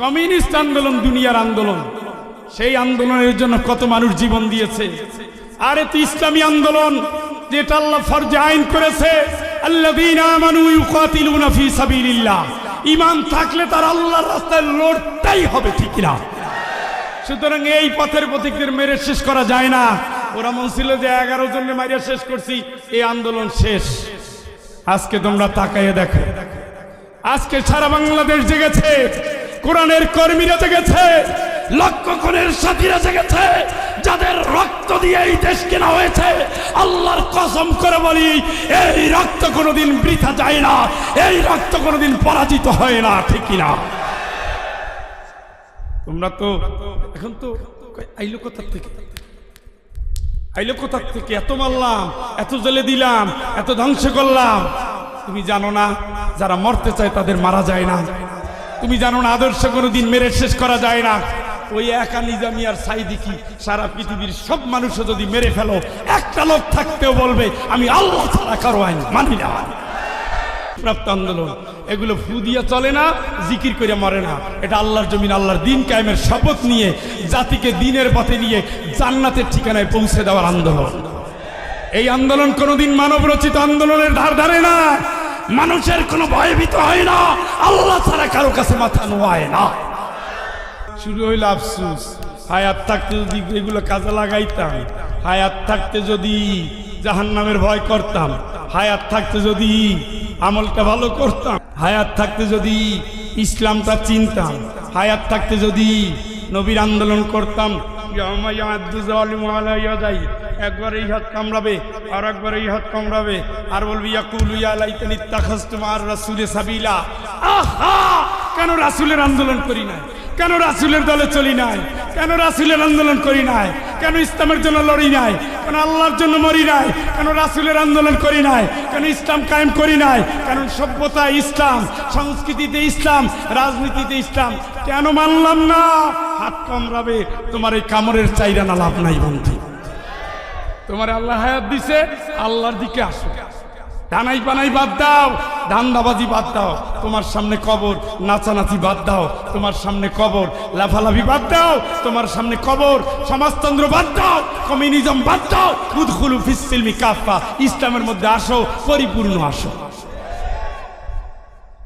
Communist আন্দোলন, দুনিয়ার আন্দোলন। সেই আন্দোলনের জন্য কত মানুষ জীবন দিয়েছে। আরে তো ইসলামী আন্দোলন যেটা আল্লাহ ফরজে আইন করেছে ঈমান থাকলে তার আল্লাহর রাস্তায় লড়তেই হবে, ঠিক না সুতরাং এই পথের পথিকদের মেরে শেষ করা যায় না। ওরা মন ছিল যে এগারো জনের মারিয়া শেষ করছি, এই আন্দোলন শেষ। আজকে তোমরা তাকাইয়ে দেখো। আজকে সারা বাংলাদেশ জেগেছে। কোরআনের কর্মীরা জেগেছে, লক্ষ কোণের সাথীরা জেগেছে, যাদের রক্ত দিয়ে এই দেশ কেনা হয়েছে। আল্লাহর কসম করে বলি, এই রক্ত কোনোদিন বৃথা যায় না, এই রক্ত কোনোদিন পরাজিত হয় না, ঠিক না তোমরা তো এখন তো আইলো কোথার থেকে? আইলো কোথার থেকে? এত মারলাম, এত জেলে দিলাম, এত ধ্বংস করলাম। তুমি জানো না, যারা মরতে চায় তাদের মারা যায় না। তুমি জানো না, আদর্শ কোনোদিন মেরে শেষ করা যায় না। ওই একা নিজামি আর সাইদিকি সারা পৃথিবীর সব মানুষও যদি মেরে ফেলো, একটা লোক থাকতেও বলবে, আমি আল্লাহ ছাড়া কারও আইন মানি না। প্রাপ্ত আন্দোলন, এগুলো ফু দিয়ে চলে না, জিকির করে মরে না। এটা আল্লাহর জমিন, আল্লাহর দিন কায়েমের শপথ নিয়ে, জাতিকে দিনের পথে নিয়ে জান্নাতের ঠিকানায় পৌঁছে দেওয়ার আন্দোলন। এই আন্দোলন কোনোদিন মানব রচিত আন্দোলনের ধার ধারে না। মানুষের কোনো ভয়ভীত হয় না। আল্লাহ ছাড়া কারও কাছে মাথা নোয়ায় না। শুরু হইল আফসুস। হায়াত থাকতে যদি এগুলো কাজে লাগাইতাম, হায়াত থাকতে যদি জাহান্নামের ভয় করতাম, হায়াত থাকতে যদি আমলটা ভালো করতাম, হায়াত থাকতে যদি ইসলামটা চিনতাম, হায়াত থাকতে যদি নবীর আন্দোলন করতাম একবার এই হাত কামড়াবে, আর একবার এই হাত কামড়াবে। আর বলবি আর রাসূলে সাবিলা। আহা! কেন রাসূলের আন্দোলন করি না কেন রাসুলের দলে চলি নাই? কেন রাসুলের আন্দোলন করি নাই? কেন ইসলামের জন্য লড়ি নাই? কেন আল্লাহর জন্য মরি নাই? কেন রাসুলের আন্দোলন করি নাই? কেন ইসলাম কায়েম করি নাই? কেন সভ্যতা ইসলাম, সংস্কৃতিতে ইসলাম, রাজনীতিতে ইসলাম, কেন মানলাম না? হাত কামড়াবে, তোমার এই কামড়ের চাইরা না লাভ নাই বন্ধু। তোমার আল্লাহ হায়াত দিছে, আল্লাহর দিকে আসো। ধানাই পানাই বাদ দাও ধান্দাবাজি বাদ দাও, তোমার সামনে কবর, নাচানাচি বাদ দাও, তোমার সামনে কবর, লাফালাফি বাদ দাও, তোমার সামনে কবর, সমাজতন্ত্র বাদ দাও, কমিউনিজম বাদ দাও, উদখুলু ফিসিলমি কাফা ইসলামের মধ্যে আসো, পরিপূর্ণ আসো।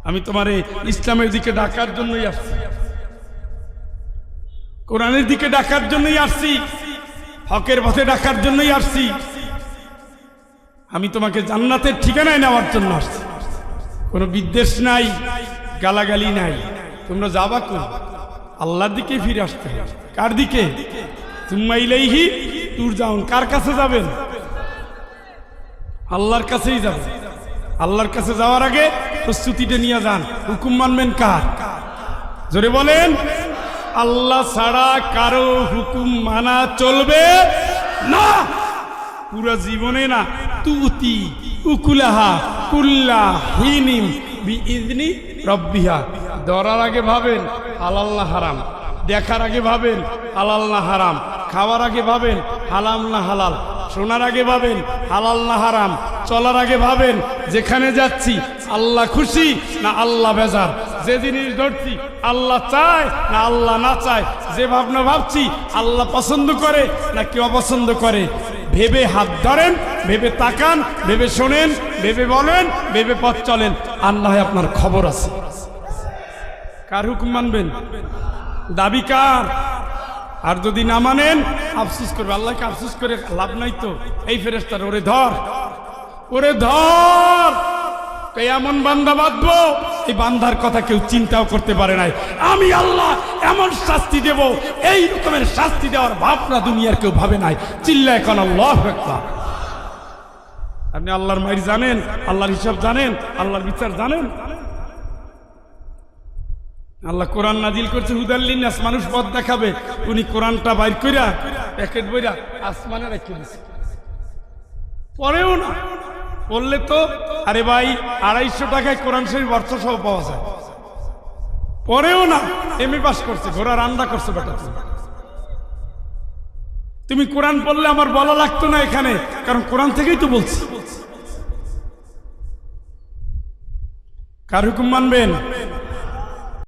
আমি তোমার ইসলামের দিকে ডাকার জন্যই আসছি। কোরআনের দিকে ডাকার জন্যই আসছি। হকের পথে ডাকার জন্যই আসছি। আমি তোমাকে জান্নাতের ঠিকানায় নেওয়ার জন্য আসছি। কোনো বিদ্বেষ নাই, গালাগালি নাই। তোমরা যাবা কোন আল্লাহর দিকে ফিরে আসতে কার দিকে? তুমাইলেইহি তুর যাউন কার কাছে যাবেন? আল্লাহর কাছেই যাবেন। আল্লাহর কাছে যাওয়ার আগে প্রস্তুতিটা নিয়ে যান। হুকুম মানবেন কার? জোরে বলেন। আল্লাহ ছাড়া কারও হুকুম মানা চলবে না। পুরো জীবনে না, তুতি উকুলাহা কুল্লা হিনিম বিইজনি রব্বিহা। ধরার আগে ভাবেন, হালাল না হারাম। দেখার আগে ভাবেন, হালাল না হারাম। খাওয়ার আগে ভাবেন হালাল না হালাল। শোনার আগে ভাবেন, হালাল না হারাম। চলার আগে ভাবেন, যেখানে যাচ্ছি, আল্লাহ খুশি না আল্লাহ বেজার? যে জিনিস ধরছি, আল্লাহ চায় না আল্লাহ না চায়? যে ভাবনা ভাবছি, আল্লাহ পছন্দ করে না কেউ অপছন্দ করে? ভেবে হাত ধরেন, ভেবে তাকান, ভেবে শোনেন, ভেবে বলেন, ভেবে পথ চলেন। আল্লাহ আপনার খবর আছে। কার হুকুম মানবেন? দাবি কার? আর যদি না মানেন, আফসুস করবে। আল্লাহকে আফসুস করে লাভ নাই তো। এই ফেরেস্তার ওরে ধর। ওরে ধর। এমন বান্দা বাঁধবো? এই বান্দার কথা কেউ চিন্তাও করতে পারে নাই। আমি আল্লাহ এমন শাস্তি দেব, এই রকমের শাস্তি দেওয়ার ভাবনা দুনিয়ার কেউ ভাবে নাই। চিল্লা এখন আল্লাহ আপনি আল্লাহর মাইর জানেন, আল্লাহর হিসাব জানেন, আল্লাহর বিচার জানেন। আল্লাহ কোরআন নাজিল করছে হুদাল্লিনাস মানুষ পথ দেখাবে। উনি কোরআনটা বাইর কইরা, প্যাকেট বইরা আসমানে রেখে দিছে। পরেও না। বললে তো, আরে ভাই, আড়াইশো টাকায় কোরআন শরীফ অর্থ সহ পাওয়া যায়। পরেও না এম এ পাস করছে, ঘোড়া রান্না করছে বেটা। তুমি কোরআন পড়লে আমার বলা লাগতো না এখানে, কারণ কোরআন থেকেই তো বলছি। কার হুকুম মানবেন?